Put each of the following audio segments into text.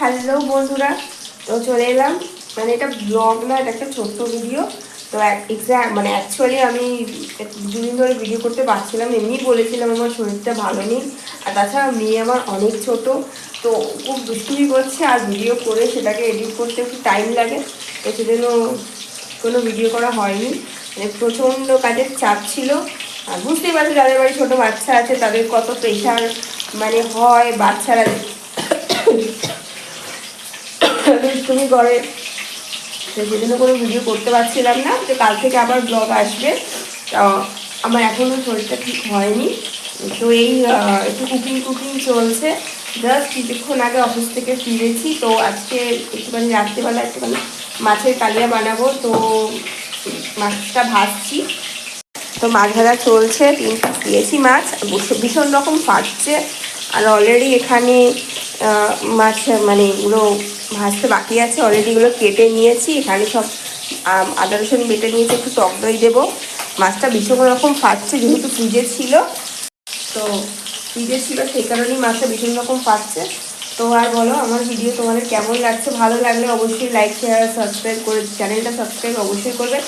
Hello বন্ধুরা। তো চলে এলাম। মানে এটা ব্লগ না, এটা একটা ছোট্ট ভিডিও তো এক্সাক্ট মানে অ্যাকচুয়ালি আমি দুদিন ধরে ভিডিও করতে পারছিলাম এমনি বলেছিলাম আমার শরীরটা ভালো নেই। আর তাছাড়া মেয়ে আমার অনেক ছোট, তো খুব দুষ্টুমি করছে। আর ভিডিও করে সেটাকে এডিট করতে একটু টাইম লাগে। তো সেজন্য কোনো ভিডিও করা হয়নি। মানে প্রচণ্ড কাজের চাপ ছিল। আর বুঝতেই পারছি, যাদের বাড়ি ছোটো বাচ্চা আছে, তাদের কত প্রেশার মানে হয় বাচ্চারা। দুষ্টুমি করে তো সেজন্য কোনো ভিডিও করতে পারছিলাম না। তো কাল থেকে আবার ব্লগ আসবে। তো আমার এখনও শরীরটা ঠিক হয়নি। তো এই একটু কুকিং কুকিং চলছে। জাস্ট কিছুক্ষণ আগে অফিস থেকে ফিরেছি। তো আজকে একটুখানি রাত্রিবেলা একটুখানি মাছের কালিয়া বানাবো। তো মাছটা ভাজছি। তো মাছ ভাজা চলছে। তিন পিস দিয়েছি মাছ। ভীষণ রকম ফাটছে। আর অলরেডি এখানে মাছ মানে এগুলো ভাজতে বাকি আছে অলরেডি এগুলো কেটে নিয়েছি, এখানে সব আদা রসুন বেটে নিয়েছি, একটু টক দই দেবো। মাছটা ভীষণ রকম ফাটছে, যেহেতু ফ্রিজে ছিল। তো ফ্রিজে ছিল, সেই কারণেই মাছটা ভীষণ রকম ফাটছে। তো আর বলো, আমার ভিডিও তোমাদের কেমন লাগছে? ভালো লাগলে অবশ্যই লাইক শেয়ার সাবস্ক্রাইব করে চ্যানেলটা সাবস্ক্রাইব অবশ্যই করবে।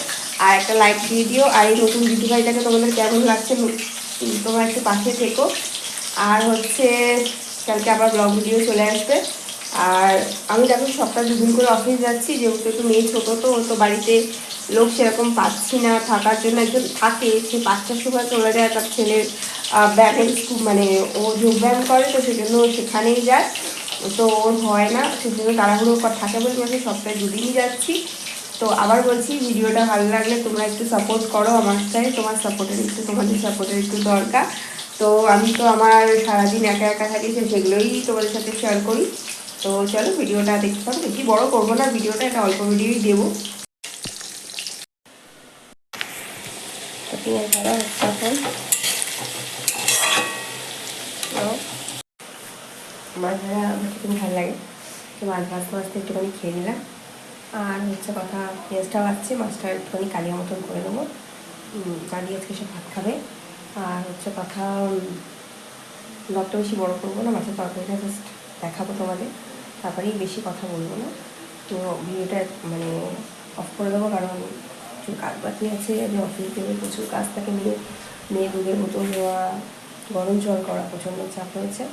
আর একটা লাইক দিয়ে দিও, আর এই নতুন দিদি ভাইটাকে তোমাদের কেমন লাগছে তোমরা একটু পাশে থেকো। আর হচ্ছে কালকে আবার ব্লগ ভিডিও চলে আসবে। আর আমি দেখো সপ্তাহে দুদিন করে অফিস যাচ্ছি, যেহেতু একটু মেয়ে ছোটো তো তো বাড়িতে লোক সেরকম পাচ্ছি না থাকার জন্য একজন থাকে, সে পাঁচটার সময় চলে যায় তার ছেলের ব্যায়ামের মানে ও যোগব্যায়াম করে, তো সেজন্য সেখানেই যায়। তো ওর হয় না, সেজন্য তাড়াহুড়ো থাকে বলে আমি সপ্তাহে দুদিনই যাচ্ছি। তো আবার বলছি ভিডিওটা ভালো লাগলে তোমরা একটু সাপোর্ট করো আমার চাই, তোমার সাপোর্টের একটু, তোমাদের সাপোর্টের একটু দরকার। তো আমি তো আমার সারাদিন একা একা থাকি সেগুলোই তোমাদের সাথে শেয়ার করি। তো চলো ভিডিওটা দেখতে পাবো বেশি বড় করব না, ভিডিওটা একটা অল্প ভিডিওই দেবো। মাছ ভাজা আমার খুবই ভালো লাগে। তো মাছ ভাজতে ভাজতে একটুখানি খেয়ে নিলাম। আর হচ্ছে কথা পেঁয়াজটা ভাজছে মাছটা একটুখানি কালিয়া মতন করে দেবো কালি আজকে সব ভাত খাবে। আর হচ্ছে কথা ব্লগটা বেশি বড় করব না মাছের তরকারিটা জাস্ট দেখাবো তোমাদের। তারপরেই বেশি কথা বলব না। তো ভিডিওটা মানে অফ করে দেবো কারণ প্রচুর কাজ বাকি আছে। আমি অফিস থেকে প্রচুর কাজ থাকে মেয়ে মেয়ে দুধের বোতল দেওয়া গরম জল করা প্রচণ্ড চাপ হয়েছে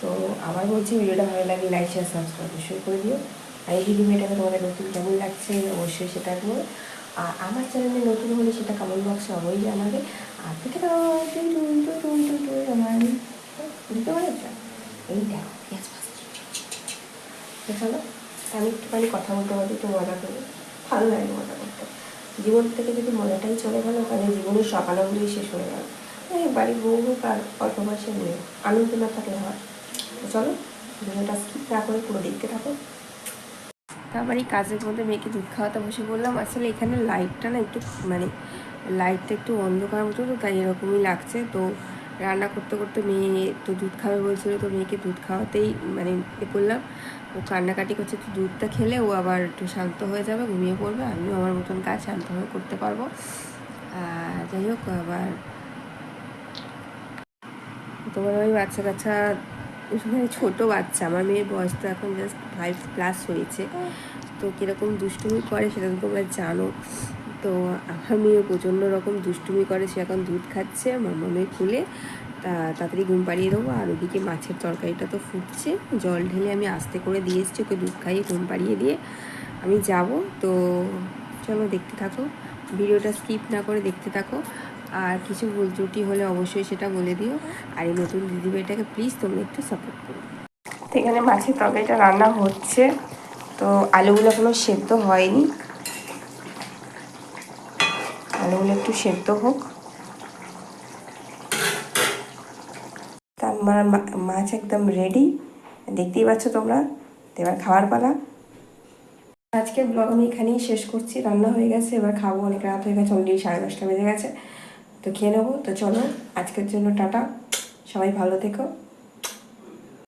তো আবার বলছি ভিডিওটা ভালো লাগে লাইক শেয়ার সাবস্ক্রাইব অবশ্যই করে দিও। আর এই ভিডিওটাকে তোমাদের নতুন কেমন লাগছে, অবশ্যই সেটা বলো। আর আমার চ্যানেলে নতুন হলে সেটা কমেন্ট বক্সে অবশ্যই জানাবে। আর থেকে টুই টুই টুই টুই টুই টুই আমার বুঝতে পারছ এই দেখো পেঁয়াজ তো চলো আমি একটুখানি কথা বলতে বলতে একটু মজা করি ভালো লাগে মজা করতে জীবন থেকে যদি মজাটাই চলে গেল তাহলে জীবনের সব আনন্দই শেষ হয়ে গেল বাড়ির বউ আর অল্প বয়সের মেয়ে আনন্দ না থাকলে হয় তো চলো ভিডিওটা স্কিপ না করে পুরো দেখতে থাকো তারপর এই কাজের মধ্যে মেয়েকে দুধ খাওয়াতে বসে বললাম, আসলে এখানে লাইটটা না একটু মানে লাইটটা একটু অন্ধকার মতো তো, তাই এরকমই লাগছে। তো রান্না করতে করতে মেয়ে তো দুধ খাবে বলছিল, তো মেয়েকে দুধ খাওয়াতেই মানে এ করলাম। ও কান্নাকাটি করছে তো দুধটা খেলে ও আবার একটু শান্ত হয়ে যাবে, ঘুমিয়ে পড়বে। আমিও আমার মতন কাজ শান্তভাবে করতে পারব। আর যাই হোক, আবার তোমার ওই বাচ্চা কাচ্চা মানে ছোটো বাচ্চা, আমার মেয়ের বয়স তো এখন জাস্ট ফাইভ প্লাস হয়েছে। তো কীরকম দুষ্টুমি করে সেটা তো তোমরা জানো। তো আমার মেয়ে প্রচণ্ড রকম দুষ্টুমি করে, সে এখন দুধ খাচ্ছে মামামের খুলে, তা তাড়াতাড়ি ঘুম পাড়িয়ে দেবো। আর ওদিকে মাছের তরকারিটা তো ফুটছে, জল ঢেলে আমি আস্তে করে দিয়ে এসেছি, ওকে দুধ খাইয়ে ঘুম পাড়িয়ে দিয়ে আমি যাব। তো চলো দেখতে থাকো, ভিডিওটা স্কিপ না করে দেখতে থাকো। আর কিছু ভুল ত্রুটি হলে অবশ্যই সেটা বলে দিও। আর এই নতুন দিদিভাইটাকে প্লিজ তোমরা একটু সাপোর্ট করো। এখানে মাছের তরকারিটা রান্না হচ্ছে, তো আলুগুলো এখনও সেদ্ধ হয়নি। আলুগুলো একটু সেদ্ধ হোক। তা আমার মাছ একদম রেডি দেখতেই পাচ্ছ তোমরা? এবার খাওয়ার পালা। আজকের ব্লগ আমি এখানেই শেষ করছি। রান্না হয়ে গেছে, এবার খাব। অনেক রাত হয়ে গেছে, অলরেডি সাড়ে দশটা বেজে গেছে। তো খেয়ে নেব। তো চলো, আজকের জন্য টাটা। সবাই ভালো থেকো।